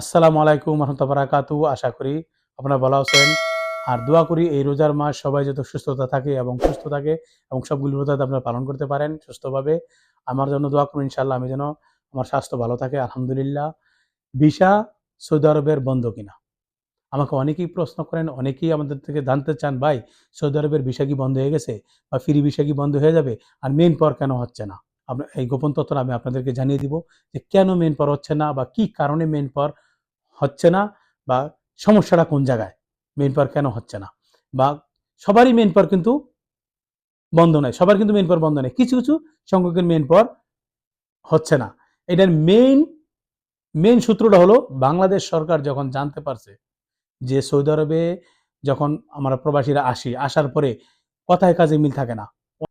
আসসালামু আলাইকুম বারাকাতু। আশা করি আপনারা ভালো আছেন। আর দোয়া করি এই রোজার মাস সবাই যত সুস্থতা থাকে এবং সুস্থ থাকে এবং সবগুলি রোজা আপনারা পালন করতে পারেন সুস্থভাবে। আমার জন্য দোয়া করুন ইনশাল্লাহ আমি যেন আমার স্বাস্থ্য ভালো থাকে, আলহামদুলিল্লাহ। ভিসা সৌদি আরবের বন্ধ কিনা? আমাকে অনেকেই প্রশ্ন করেন, অনেকেই আমাদের থেকে জানতে চান, ভাই, সৌদি আরবের ভিসা কি বন্ধ হয়ে গেছে? বা ফ্রি ভিসা কি বন্ধ হয়ে যাবে? আর মেন পর কেন হচ্ছে না? এই গোপন তথ্যটা আমি আপনাদেরকে জানিয়ে দিব যে কেন মেন পর হচ্ছে না বা কি কারণে মেন পর হচ্ছে না বা সমস্যাটা কোন জায়গায়? মেন পাওয়ার কেন হচ্ছে না? বা সবারই মেন পাওয়ার কিন্তু বন্ধ নয় সবার কিন্তু মেন পাওয়ার বন্ধ নেই, কিছু কিছু সংখ্যকের মেন পাওয়ার হচ্ছে না। এটার মেইন মেইন সূত্রটা হলো বাংলাদেশ সরকার যখন জানতে পারছে যে সৌদি আরবে যখন আমরা প্রবাসীরা আসি, আসার পরে কথায় কাজে মিল থাকে না।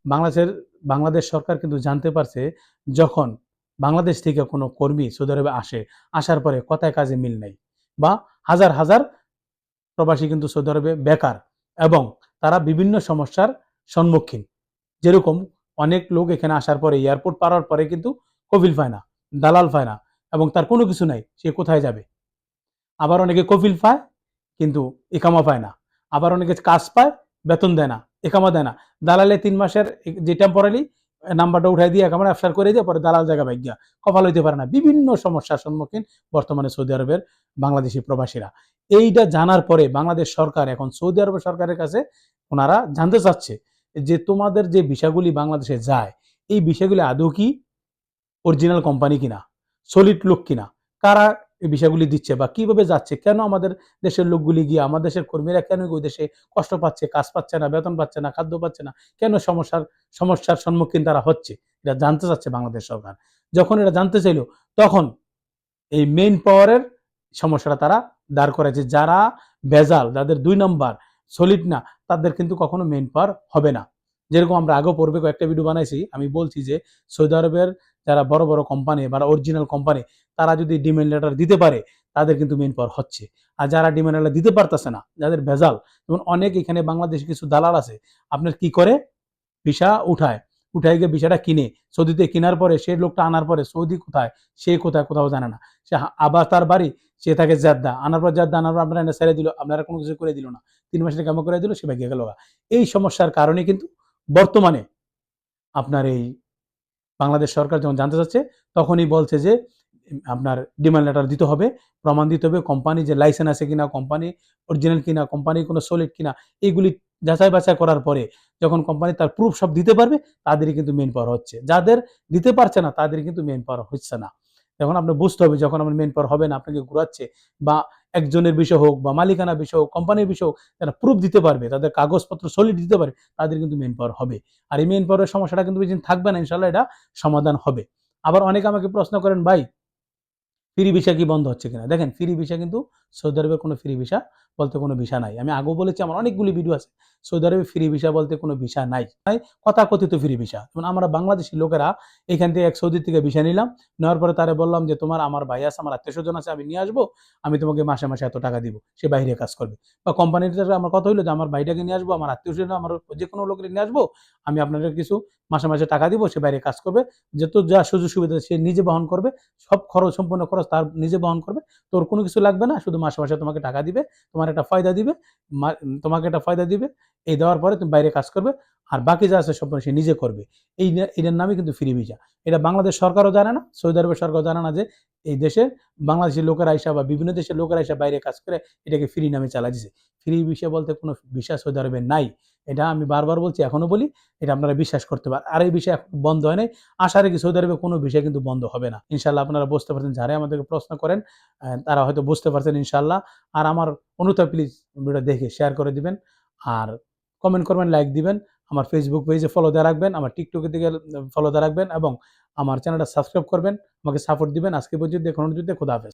বাংলাদেশের, বাংলাদেশ সরকার কিন্তু জানতে পারছে যখন বাংলাদেশ থেকে কোনো কর্মী সৌদি আরবে আসে, আসার পরে কথায় কাজে মিল নেই বা হাজার হাজার প্রবাসী কিন্তু সৌদি আরবে বেকার এবং তারা বিভিন্ন সমস্যার সম্মুখীন। যেরকম অনেক লোক এখানে আসার পরে এয়ারপোর্ট পারার পরে কিন্তু কফিল পায় না, দালাল পায় না এবং তার কোনো কিছু নাই, সে কোথায় যাবে? আবার অনেকে কফিল পায় কিন্তু একামা পায় না। আবার অনেকে কাজ পায়, বেতন দেয় না, একামা দেয় না। দালালে তিন মাসের যে টেম্পোরারি নাম্বারটা উঠাই দিয়ে একেবারে ব্যবসার করে দিয়ে পরে দালাল জায়গা ভাগ্যা কপাল হইতে পারে না। বিভিন্ন সমস্যার সম্মুখীন বর্তমানে সৌদি আরবের বাংলাদেশি প্রবাসীরা। এইটা জানার পরে বাংলাদেশ সরকার, এখন সৌদি আরব সরকারের কাছে ওনারা জানতে চাচ্ছে যে তোমাদের যে বিষয়গুলি বাংলাদেশে যায়, এই বিষয়গুলি আদৌ কি অরিজিনাল কোম্পানি কিনা সলিড লোক কিনা? কারা এই বিষয়গুলি দিচ্ছে বা কীভাবে যাচ্ছে? কেন আমাদের দেশের লোকগুলি গিয়ে আমাদের দেশের কর্মীরা কেন ওই দেশে কষ্ট পাচ্ছে, কাজ পাচ্ছে না, বেতন পাচ্ছে না, খাদ্য পাচ্ছে না? কেন সমস্যার সমস্যার সম্মুখীন তারা হচ্ছে? এটা জানতে চাচ্ছে বাংলাদেশ সরকার। যখন এটা জানতে চাইলো, তখন এই মেইন পাওয়ারের সমস্যাটা তারা দাঁড় করেছে। যারা ভেজাল যাদের দুই নম্বর সলিড না, তাদের কিন্তু কখনো মেইন পাওয়ার হবে না। যেরকম আমরা আগেও পূর্বে কয়েকটা ভিডিও বানাইছি, আমি বলছি যে সৌদি আরবের যারা বড় বড় কোম্পানি বা অরিজিনাল কোম্পানি তারা যদি ডিমেন্ড লেটার দিতে পারে, তাদের কিন্তু মেন পাওয়ার হচ্ছে। আর যারা ডিমেন্ড লেটার দিতে পারতেছে না, যাদের ভেজাল, যেমন অনেক এখানে বাংলাদেশে কিছু দালাল আছে, আপনার কি করে? ভিসা উঠায় উঠায় গিয়ে ভিসাটা কিনে, সৌদিতে কেনার পরে সে লোকটা আনার পরে সৌদি কোথায়, সে কোথায় কোথাও জানে না। সে আবার তার বাড়ি, সে থাকে জাদ্দা, আনার পর জাদ্দা, আনার পর আপনারা ছেড়ে দিল, আপনারা কোনো কিছু করে দিল না। তিন মাসের কামো করে দিল? সে ভেঙে গেল এই সমস্যার কারণে কিন্তু বর্তমানে আপনার এই বাংলাদেশ সরকার যখন জানতে চাচ্ছে, তখনই বলছে যে, আপনার ডিমান্ড লেটার দিতে হবে, প্রমাণ দিতে হবে কোম্পানি যে লাইসেন্স আছে কিনা কোম্পানি অরিজিনাল কিনা কোম্পানি কোনো সলিড কিনা এইগুলি যাচাই বাছাই করার পরে যখন কোম্পানি তার প্রুফ সব দিতে পারবে, তাদেরই কিন্তু মেন পাওয়ার হচ্ছে। যাদের দিতে পারছে না তাদের কিন্তু মেন পাওয়ার হচ্ছে না। তখন আপনি বুঝতে হবে, যখন আমার মেন পাওয়ার হবে না, আপনাকে ঘুরাচ্ছে বা একজনের বিষয় হোক বা মালিকানা বিষয় হোক কোম্পানির বিষয় হোক, যারা প্রুফ দিতে পারবে, তাদের কাগজপত্র সলিড দিতে পারবে তাদের কিন্তু মেন পাওয়ার হবে। আর এই মেন পাওয়ারের সমস্যাটা কিন্তু বেশি থাকবে না ইনশাল্লাহ এটা সমাধান হবে। আবার অনেকে আমাকে প্রশ্ন করেন, ভাই ফ্রি ভিসা কি বন্ধ হচ্ছে কিনা? দেখেন, ফ্রি ভিসা কিন্তু সৌদি আরবের কোনো ফ্রি ভিসা বলতে কোনো ভিসা নাই। আমি আগেও বলেছি, আমার অনেকগুলি ভিডিও আছে। সৌদি আরবে ফ্রি ভিসা বলতে কোনো ভিসা নাই। কথা কথিত ফ্রি ভিসা। যেমন আমরা বাংলাদেশি লোকেরা এখান থেকে এক সৌদি থেকে ভিসা নিলাম। নেওয়ার পরে তারে বললাম যে, তোমার আমার ভাই আছে, আমার আত্মীয় স্বজন আছে, আমি নিয়ে আসব। আমি তোমাকে মাসে মাসে এত টাকা দিব। সে বাইরে কাজ করবে। বা কোম্পানির আমার কথা হইল যে, আমার ভাইটাকে নিয়ে আসব, আমার আত্মীয় স্বজন, আমার যে কোনো লোকের নিয়ে আসব। আমি আপনাদের কিছু মাসে মাসে টাকা দিব, সে বাইরে কাজ করবে। যত যা সুযোগ সুবিধা সে নিজে বহন করবে, সব খরচ, সম্পূর্ণ খরচ তার নিজে বহন করবে। তোর কোনো কিছু লাগবে না, শুধু মাসে মাসে তোমাকে টাকা দিবে, তোমার একটা ফায়দা দিবে তোমাকে একটা ফায়দা দিবে, এই দেওয়ার পরে তুমি বাইরে কাজ করবে। আর বাকি যা আছে সম্পূর্ণ সে নিজে করবে। এই এটার নামই কিন্তু ফ্রি ভিসা। এটা বাংলাদেশ সরকারও জানে না, সৌদি আরবের সরকারও জানে না যে এই দেশে বাংলাদেশের লোকেরা আইসা বা বিভিন্ন দেশের লোকেরা আইসা বাইরে কাজ করে এটাকে ফ্রি নামে চালা দিছে। ফ্রি ভিসা বলতে কোনো ভিসা সৌদি আরবে নাই। এটা আমি বারবার বলছি এখনও বলি, এটা আপনারা বিশ্বাস করতে পারেন আর এই বিষয় এখন বন্ধ হয় নাই। আশা রেখে সৌদি আরবে কোনো বিষয় কিন্তু বন্ধ হবে না। ইনশাল্লাহ আপনারা বুঝতে পারছেন, যারাই আমাদেরকে প্রশ্ন করেন তারা হয়তো বুঝতে পারছেন ইনশাল্লাহ আর আমার অনুতাপ প্লিজ ভিডিও দেখে শেয়ার করে দিবেন। আর কমেন্ট করবেন লাইক দিবেন, আমার ফেসবুক পেজে ফলো দেওয়া রাখবেন, আমার টিকটকে দিকে ফলো দেওয়া রাখবেন এবং আমার চ্যানেলটা সাবস্ক্রাইব করবেন, আমাকে সাপোর্ট দিবেন। আজকে পর্যন্ত এখন যদি খোদা